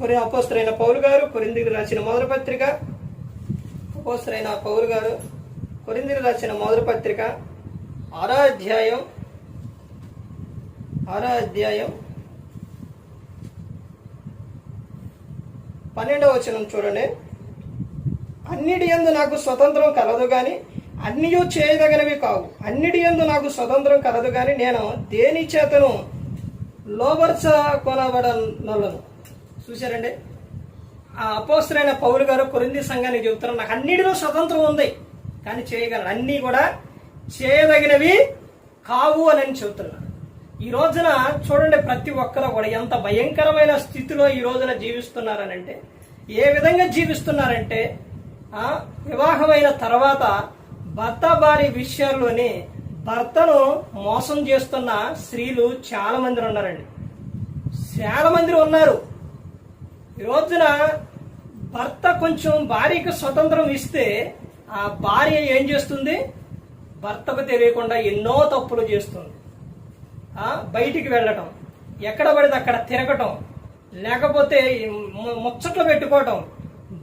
కొరి అపోస్తరైన పౌలు గారు కొరిందికి రాసిన మొదటి పత్రిక. అపోస్తరైన పౌలు గారు కొరిందికి రాసిన మొదటి పత్రిక. ఆరో అధ్యాయం. ఆరో అధ్యాయం. పన్నెండవ వచనం చూడండి. అన్నిటి యందు నాకు స్వతంత్రం కలదు కానీ అన్నీ చేయదగినవి కావు. అన్నిటి యందు నాకు స్వతంత్రం కలదు కానీ నేను దేని చేతను లోబర్చ కొనబడనలను? చూశారండి? ఆ అపోస్తులైన పౌరు గారు కొరింది సంఘానికి చెబుతున్నారు నాకు అన్నిటిలో స్వతంత్రం ఉంది కానీ చేయగలను అన్నీ కూడా చేయదగినవి కావు అని చెబుతున్నారు. ఈ రోజున చూడండి ప్రతి ఒక్కరు కూడా ఎంత భయంకరమైన స్థితిలో ఈ రోజున జీవిస్తున్నారనంటే ఏ విధంగా జీవిస్తున్నారంటే వివాహమైన తర్వాత భర్త భార్య విషయాల్లోని భర్తను మోసం చేస్తున్న స్త్రీలు చాలా మంది ఉన్నారండి చాలా మంది ఉన్నారు. ఈ రోజున భర్త కొంచెం భార్యకు స్వతంత్రం ఇస్తే ఆ భార్య ఏం చేస్తుంది? భర్తకు తెలియకుండా ఎన్నో తప్పులు చేస్తుంది. బయటికి వెళ్ళటం ఎక్కడ పడితే అక్కడ తిరగటం లేకపోతే ముచ్చట్లు పెట్టుకోవటం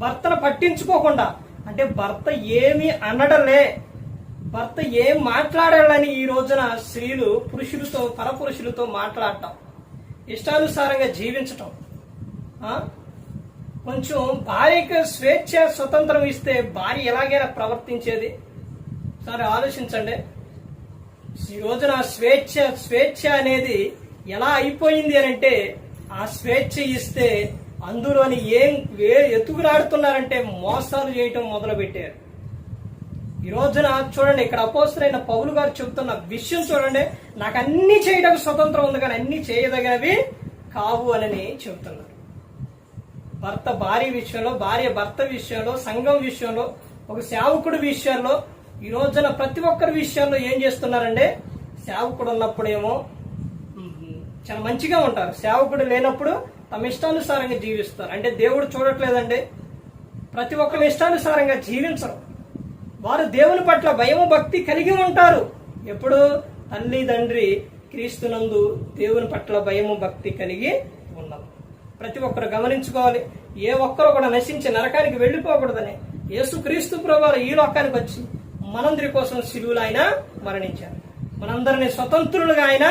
భర్తను పట్టించుకోకుండా అంటే భర్త ఏమి అనడలే. భర్త ఏం మాట్లాడాలని ఈ రోజున స్త్రీలు పురుషులతో పరపురుషులతో మాట్లాడటం ఇష్టానుసారంగా జీవించటం కొంచెం భార్యకు స్వేచ్ఛ స్వతంత్రం ఇస్తే భార్య ఎలాగైనా ప్రవర్తించేది. సరే ఆలోచించండి. ఈ రోజున స్వేచ్ఛ స్వేచ్ఛ అనేది ఎలా అయిపోయింది అని అంటే ఆ స్వేచ్ఛ ఇస్తే అందులోని ఏం ఎతుకులాడుతున్నారంటే మోసాలు చేయటం మొదలుపెట్టారు. ఈ రోజున చూడండి ఇక్కడ అపోసరైన పౌలు గారు చెబుతున్న విషయం చూడండి. నాకు అన్ని చేయడానికి స్వతంత్రం ఉంది కానీ అన్ని చేయదగినవి కావు అని చెబుతున్నారు. భర్త భార్య విషయంలో భార్య భర్త విషయంలో సంఘం విషయంలో ఒక సేవకుడి విషయంలో ఈ రోజున ప్రతి ఒక్కరి విషయంలో ఏం చేస్తున్నారంటే సేవకుడు ఉన్నప్పుడేమో చాలా మంచిగా ఉంటారు. సేవకుడు లేనప్పుడు తమ ఇష్టానుసారంగా జీవిస్తారు. అంటే దేవుడు చూడట్లేదండి ప్రతి ఒక్కరు ఇష్టానుసారంగా జీవించరు. వారు దేవుని పట్ల భయము భక్తి కలిగి ఉంటారు. ఎప్పుడు? తల్లి తండ్రి క్రీస్తునందు దేవుని పట్ల భయము భక్తి కలిగి ఉన్నారు ప్రతి ఒక్కరు గమనించుకోవాలి. ఏ ఒక్కరు కూడా నశించి నరకానికి వెళ్ళిపోకూడదని యేసు క్రీస్తు ఈ లోకానికి వచ్చి మనందరి కోసం శిలువులు ఆయన మరణించారు. మనందరిని స్వతంత్రులుగా ఆయన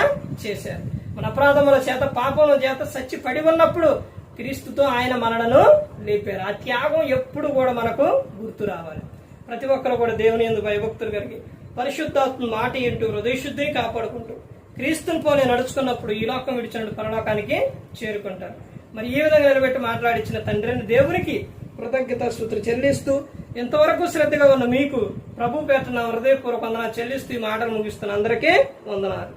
చేశారు. మన అపరాధముల చేత పాపముల చేత సచ్చి పడి ఉన్నప్పుడు క్రీస్తుతో ఆయన మనలను లేపారు. ఆ త్యాగం ఎప్పుడు కూడా మనకు గుర్తు రావాలి. ప్రతి ఒక్కరు కూడా దేవుని ఎందు భయభక్తులు కలిగి పరిశుద్ధాత్మ మాట ఇంటూ హృదయశుద్ధిని కాపాడుకుంటూ క్రీస్తుని పోలే నడుచుకున్నప్పుడు ఈ లోకం విడిచిన పరలోకానికి చేరుకుంటారు. మరి ఈ విధంగా నిలబెట్టి మాట్లాడించిన తండ్రిని దేవునికి కృతజ్ఞత స్థుతులు చెల్లిస్తూ ఇంతవరకు శ్రద్ధగా ఉన్న మీకు ప్రభు పేట నా హృదయపూర్వక వందనాలు చెల్లిస్తూ ఈ మాటలు ముగిస్తున్న అందరికీ వందనాలు.